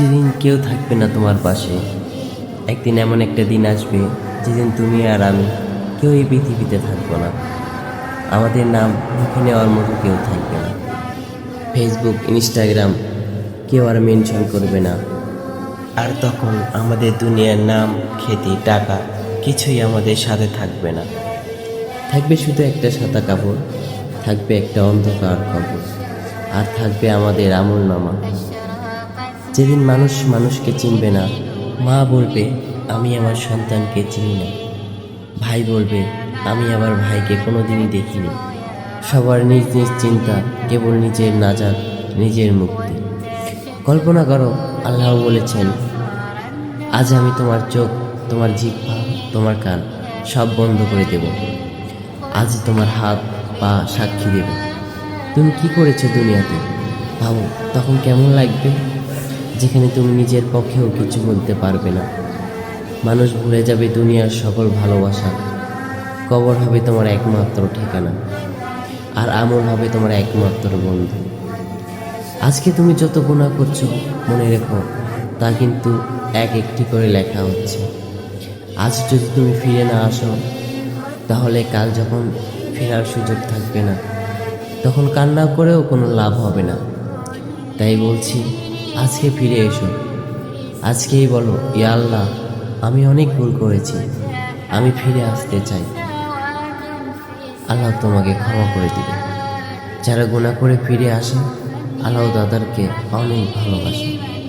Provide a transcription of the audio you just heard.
যেদিন কেউ থাকবে না তোমার পাশে, একদিন এমন একটা দিন আসবে যেদিন তুমি আর আমি কেউ এই পৃথিবীতে থাকব না। আমাদের নাম মুখে নেওয়ার মতো কেউ থাকবে না। ফেসবুক ইনস্টাগ্রাম কেউ আর মেনশন করবে না। আর তখন আমাদের দুনিয়ার নাম খ্যাতি টাকা কিছুই আমাদের সাথে থাকবে না। থাকবে শুধু একটা সাদা কাপড়, থাকবে একটা অন্ধকার কবর আর থাকবে আমাদের আমল নামা যেদিন মানুষ মানুষকে চিনবে না, মা বলবে, আমি আমার সন্তানকে চিনি না। ভাই বলবে, আমি আমার ভাইকে কোনোদিনই দেখিনি। সবার নিজ নিজ চিন্তা, কেবল নিজের নাজাত, নিজের মুক্তি। কল্পনা করো, আল্লাহ বলেছেন, আজ আমি তোমার চোখ, তোমার জিহ্বা, তোমার কান সব বন্ধ করে দেব। আজ তোমার হাত, পা সাক্ষী দেব। তুমি কি করেছ দুনিয়াতে? ভাবো, তখন কেমন লাগবে? যেখানে তুমি নিজের পক্ষেও কিছু বলতে পারবে না। মানুষ ভুলে যাবে দুনিয়ার সকল ভালোবাসা। কবর হবে তোমার একমাত্র ঠিকানা। আর আমল হবে তোমার একমাত্র বন্ধু। আজকে তুমি যত গুণা করছ, মনে রেখো, তা কিন্তু এক একটি করে লেখা হচ্ছে। আজ যদি তুমি ফিরে না আসো, তাহলে কাল যখন ফেরার সুযোগ থাকবে না, তখন কান্না করেও কোনো লাভ হবে না। তাই বলছি আজকে ফিরে এসো। আজকেই বলো ইয়া আল্লাহ, আমি অনেক ভুল করেছি। আমি ফিরে আসতে চাই। আল্লাহ তোমাকে ক্ষমা করে দিবে। যারা গুণা করে ফিরে আসে, আল্লাহ দাদারকে অনেক ভালোবাসে।